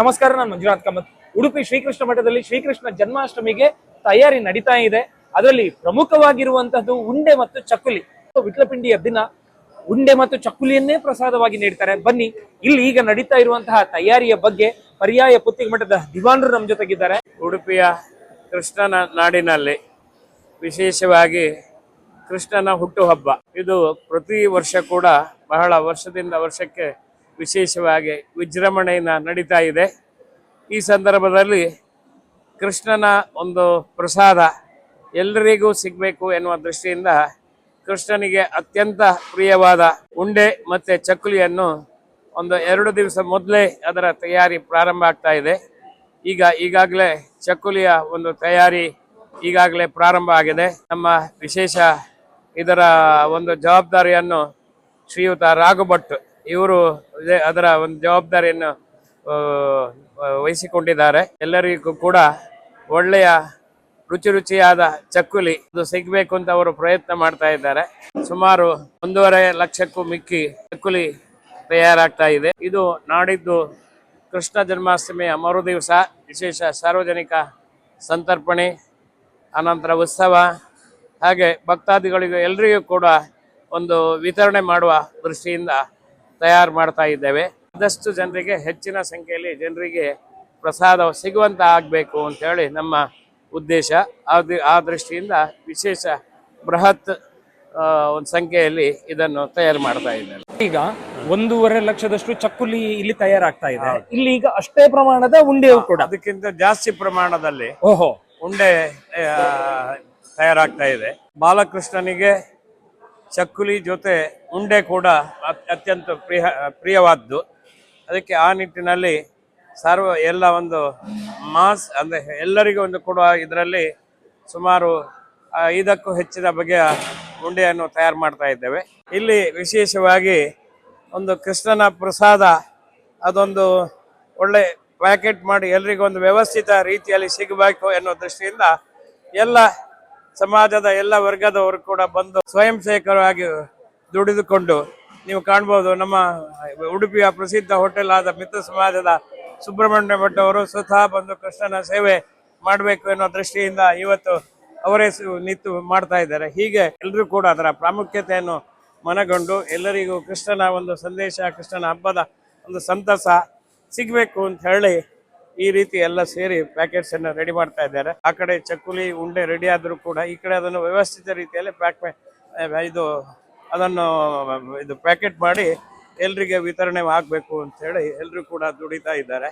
ನಮಸ್ಕಾರ, ನಾನು ಮಂಜುನಾಥ್ ಕಾಮತ್. ಉಡುಪಿ ಶ್ರೀಕೃಷ್ಣ ಮಠದಲ್ಲಿ ಶ್ರೀಕೃಷ್ಣ ಜನ್ಮಾಷ್ಟಮಿಗೆ ತಯಾರಿ ನಡೀತಾ ಇದೆ. ಅದರಲ್ಲಿ ಪ್ರಮುಖವಾಗಿರುವಂತಹದ್ದು ಉಂಡೆ ಮತ್ತು ಚಕ್ಕುಲಿ. ವಿಟ್ಲಪಿಂಡಿಯ ದಿನ ಉಂಡೆ ಮತ್ತು ಚಕ್ಕುಲಿಯನ್ನೇ ಪ್ರಸಾದವಾಗಿ ನೀಡ್ತಾರೆ. ಬನ್ನಿ, ಇಲ್ಲಿ ಈಗ ನಡೀತಾ ಇರುವಂತಹ ತಯಾರಿಯ ಬಗ್ಗೆ ಪರ್ಯಾಯ ಪುತ್ತಿಗೆ ಮಠದ ದಿವಾನರು ನಮ್ಮ ಜೊತೆಗಿದ್ದಾರೆ. ಉಡುಪಿಯ ಕೃಷ್ಣನ ನಾಡಿನಲ್ಲಿ ವಿಶೇಷವಾಗಿ ಕೃಷ್ಣನ ಹುಟ್ಟುಹಬ್ಬ. ಇದು ಪ್ರತಿ ವರ್ಷ ಕೂಡ ಬಹಳ ವರ್ಷದಿಂದ ವರ್ಷಕ್ಕೆ ವಿಶೇಷವಾಗಿ ವಿಜೃಂಭಣೆಯಿಂದ ನಡೀತಾ ಇದೆ. ಈ ಸಂದರ್ಭದಲ್ಲಿ ಕೃಷ್ಣನ ಒಂದು ಪ್ರಸಾದ ಎಲ್ಲರಿಗೂ ಸಿಗಬೇಕು ಎನ್ನುವ ದೃಷ್ಟಿಯಿಂದ ಕೃಷ್ಣನಿಗೆ ಅತ್ಯಂತ ಪ್ರಿಯವಾದ ಉಂಡೆ ಮತ್ತು ಚಕ್ಕುಲಿಯನ್ನು ಒಂದು ಎರಡು ದಿವಸ ಮೊದಲೇ ಅದರ ತಯಾರಿ ಪ್ರಾರಂಭ ಆಗ್ತಾ ಇದೆ. ಈಗ ಈಗಾಗಲೇ ಚಕ್ಕುಲಿಯ ಒಂದು ತಯಾರಿ ಈಗಾಗಲೇ ಪ್ರಾರಂಭ ಆಗಿದೆ. ನಮ್ಮ ವಿಶೇಷ ಇದರ ಒಂದು ಜವಾಬ್ದಾರಿಯನ್ನು ಶ್ರೀಯುತ ರಾಘು ಭಟ್ ಇವರು ಅದರ ಒಂದು ಜವಾಬ್ದಾರಿಯನ್ನು ವಹಿಸಿಕೊಂಡಿದ್ದಾರೆ. ಎಲ್ಲರಿಗೂ ಕೂಡ ಒಳ್ಳೆಯ, ರುಚಿ ರುಚಿಯಾದ ಚಕ್ಕುಲಿ ಅದು ಸಿಗಬೇಕು ಅಂತ ಅವರು ಪ್ರಯತ್ನ ಮಾಡ್ತಾ ಇದ್ದಾರೆ. ಸುಮಾರು ಒಂದೂವರೆ ಲಕ್ಷಕ್ಕೂ ಮಿಕ್ಕಿ ಚಕ್ಕುಲಿ ತಯಾರಾಗ್ತಾ ಇದೆ. ಇದು ನಾಡಿದ್ದು ಕೃಷ್ಣ ಜನ್ಮಾಷ್ಟಮಿಯ ಮರು ದಿವಸ, ವಿಶೇಷ ಸಾರ್ವಜನಿಕ ಸಂತರ್ಪಣೆ, ಅನಂತರ ಉತ್ಸವ, ಹಾಗೆ ಭಕ್ತಾದಿಗಳಿಗೂ ಎಲ್ಲರಿಗೂ ಕೂಡ ಒಂದು ವಿತರಣೆ ಮಾಡುವ ದೃಷ್ಟಿಯಿಂದ ತಯಾರು ಮಾಡ್ತಾ ಇದ್ದೇವೆ. ಆದಷ್ಟು ಜನರಿಗೆ ಹೆಚ್ಚಿನ ಸಂಖ್ಯೆಯಲ್ಲಿ ಜನರಿಗೆ ಪ್ರಸಾದ ಸಿಗುವಂತ ಆಗಬೇಕು ಅಂತ ಹೇಳಿ ನಮ್ಮ ಉದ್ದೇಶ. ಆ ದೃಷ್ಟಿಯಿಂದ ವಿಶೇಷ ಬೃಹತ್ ಒಂದು ಸಂಖ್ಯೆಯಲ್ಲಿ ಇದನ್ನು ತಯಾರು ಮಾಡ್ತಾ ಇದ್ದೇವೆ. ಈಗ ಒಂದೂವರೆ ಲಕ್ಷದಷ್ಟು ಚಕ್ಕುಲಿ ಇಲ್ಲಿ ತಯಾರಾಗ್ತಾ ಇದೆ. ಇಲ್ಲಿ ಈಗ ಅಷ್ಟೇ ಪ್ರಮಾಣದ ಉಂಡೆ ಕೂಡ. ಅದಕ್ಕಿಂತ ಜಾಸ್ತಿ ಪ್ರಮಾಣದಲ್ಲಿ ಓಹೋ. ಉಂಡೆ ತಯಾರಾಗ್ತಾ ಇದೆ. ಬಾಲಕೃಷ್ಣನಿಗೆ ಚಕ್ಕುಲಿ ಜೊತೆ ಉಂಡೆ ಕೂಡ ಅತ್- ಅತ್ಯಂತ ಪ್ರಿಯ, ಪ್ರಿಯವಾದ್ದು. ಅದಕ್ಕೆ ಆ ನಿಟ್ಟಿನಲ್ಲಿ ಸರ್ವ, ಎಲ್ಲ ಒಂದು ಮಾಸ್, ಅಂದರೆ ಎಲ್ಲರಿಗೂ ಒಂದು ಕೊಡುವ ಇದರಲ್ಲಿ ಸುಮಾರು ಐದಕ್ಕೂ ಹೆಚ್ಚಿನ ಬಗೆಯ ಉಂಡೆಯನ್ನು ತಯಾರು ಮಾಡ್ತಾ ಇದ್ದೇವೆ. ಇಲ್ಲಿ ವಿಶೇಷವಾಗಿ ಒಂದು ಕೃಷ್ಣನ ಪ್ರಸಾದ, ಅದೊಂದು ಒಳ್ಳೆ ಪ್ಯಾಕೆಟ್ ಮಾಡಿ ಎಲ್ರಿಗೂ ಒಂದು ವ್ಯವಸ್ಥಿತ ರೀತಿಯಲ್ಲಿ ಸಿಗಬೇಕು ಎನ್ನುವ ದೃಷ್ಟಿಯಿಂದ ಎಲ್ಲ ಸಮಾಜದ ಎಲ್ಲ ವರ್ಗದವರು ಕೂಡ ಬಂದು ಸ್ವಯಂ ಸೇವಕರಾಗಿ ದುಡಿದುಕೊಂಡು ನೀವು ಕಾಣ್ಬೋದು. ನಮ್ಮ ಉಡುಪಿಯ ಪ್ರಸಿದ್ಧ ಹೋಟೆಲ್ ಆದ ಮಿತ್ರ ಸಮಾಜದ ಸುಬ್ರಹ್ಮಣ್ಯ ಭಟ್ ಅವರು ಸ್ವತಃ ಬಂದು ಕೃಷ್ಣನ ಸೇವೆ ಮಾಡಬೇಕು ಎನ್ನುವ ದೃಷ್ಟಿಯಿಂದ ಇವತ್ತು ಅವರೇ ನಿಂತು ಮಾಡ್ತಾ ಇದ್ದಾರೆ. ಹೀಗೆ ಎಲ್ಲರೂ ಕೂಡ ಅದರ ಪ್ರಾಮುಖ್ಯತೆಯನ್ನು ಮನಗೊಂಡು ಎಲ್ಲರಿಗೂ ಕೃಷ್ಣನ ಒಂದು ಸಂದೇಶ, ಕೃಷ್ಣನ ಹಬ್ಬದ ಒಂದು ಸಂತಸ ಸಿಗಬೇಕು ಅಂತ ಹೇಳಿ ಈ ರೀತಿ ಎಲ್ಲ ಸೇರಿ ಪ್ಯಾಕೆಟ್ಸ್ ಅನ್ನ ರೆಡಿ ಮಾಡ್ತಾ ಇದ್ದಾರೆ. ಆ ಕಡೆ ಚಕ್ಕುಲಿ, ಉಂಡೆ ರೆಡಿ ಆದರೂ ಕೂಡ ಈ ಕಡೆ ಅದನ್ನು ವ್ಯವಸ್ಥಿತ ರೀತಿಯಲ್ಲಿ ಪ್ಯಾಕ್ ಇದು, ಅದನ್ನು, ಇದು ಪ್ಯಾಕೆಟ್ ಮಾಡಿ ಎಲ್ರಿಗೆ ವಿತರಣೆ ಆಗಬೇಕು ಅಂತ ಹೇಳಿ ಎಲ್ಲರೂ ಕೂಡ ದುಡಿತಾ ಇದ್ದಾರೆ.